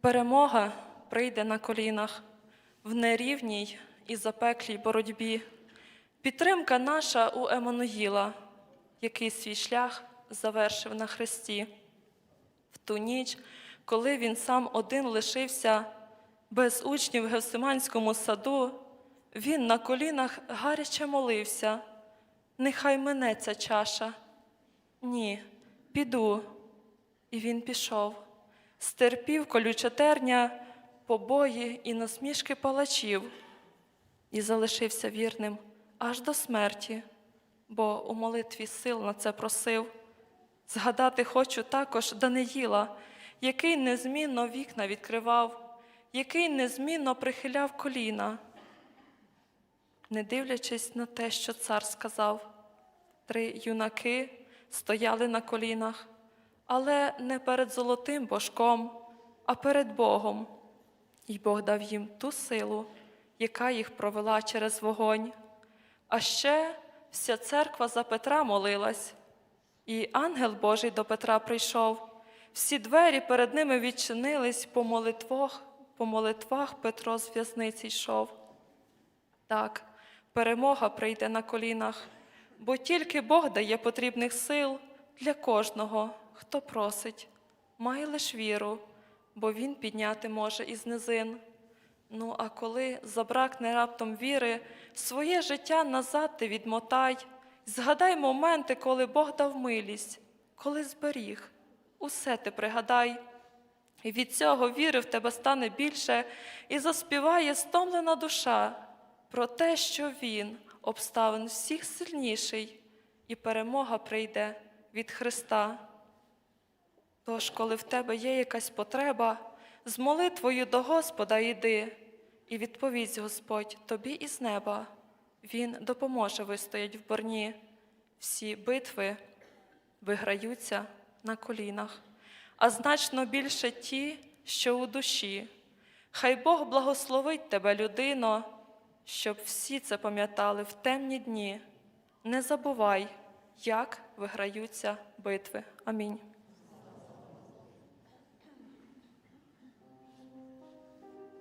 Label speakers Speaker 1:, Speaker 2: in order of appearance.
Speaker 1: Перемога прийде на колінах в нерівній і запеклій боротьбі. Підтримка наша у Еммануїла, який свій шлях завершив на хресті. В ту ніч, коли він сам один лишився без учнів в Гевсиманському саду, він на колінах гаряче молився. Нехай мине ця чаша. Ні, піду. І він пішов, стерпів колюча терня, побої і насмішки палачів, і залишився вірним аж до смерті, бо у молитві сил на це просив. Згадати хочу також Даниїла, який незмінно вікна відкривав, який незмінно прихиляв коліна, не дивлячись на те, що цар сказав. Три юнаки стояли на колінах, але не перед золотим божком, а перед Богом. І Бог дав їм ту силу, яка їх провела через вогонь. А ще вся церква за Петра молилась, і ангел Божий до Петра прийшов. Всі двері перед ними відчинились по молитвах, по молитвах Петро з в'язниці йшов. Так, перемога прийде на колінах, бо тільки Бог дає потрібних сил для кожного, хто просить. Май лиш віру, бо Він підняти може із низин. Ну, а коли забракне раптом віри, своє життя назад ти відмотай, згадай моменти, коли Бог дав милість, коли зберіг, усе ти пригадай. І від цього віри в тебе стане більше, і заспіває стомлена душа про те, що Він обставин всіх сильніший, і перемога прийде від Христа. Тож, коли в тебе є якась потреба, з молитвою до Господа йди, і відповість Господь тобі із неба. Він допоможе вистоять в борні. Всі битви виграються на колінах, а значно більше ті, що у душі. Хай Бог благословить тебе, людино, щоб всі це пам'ятали в темні дні. Не забувай, як виграються битви. Амінь.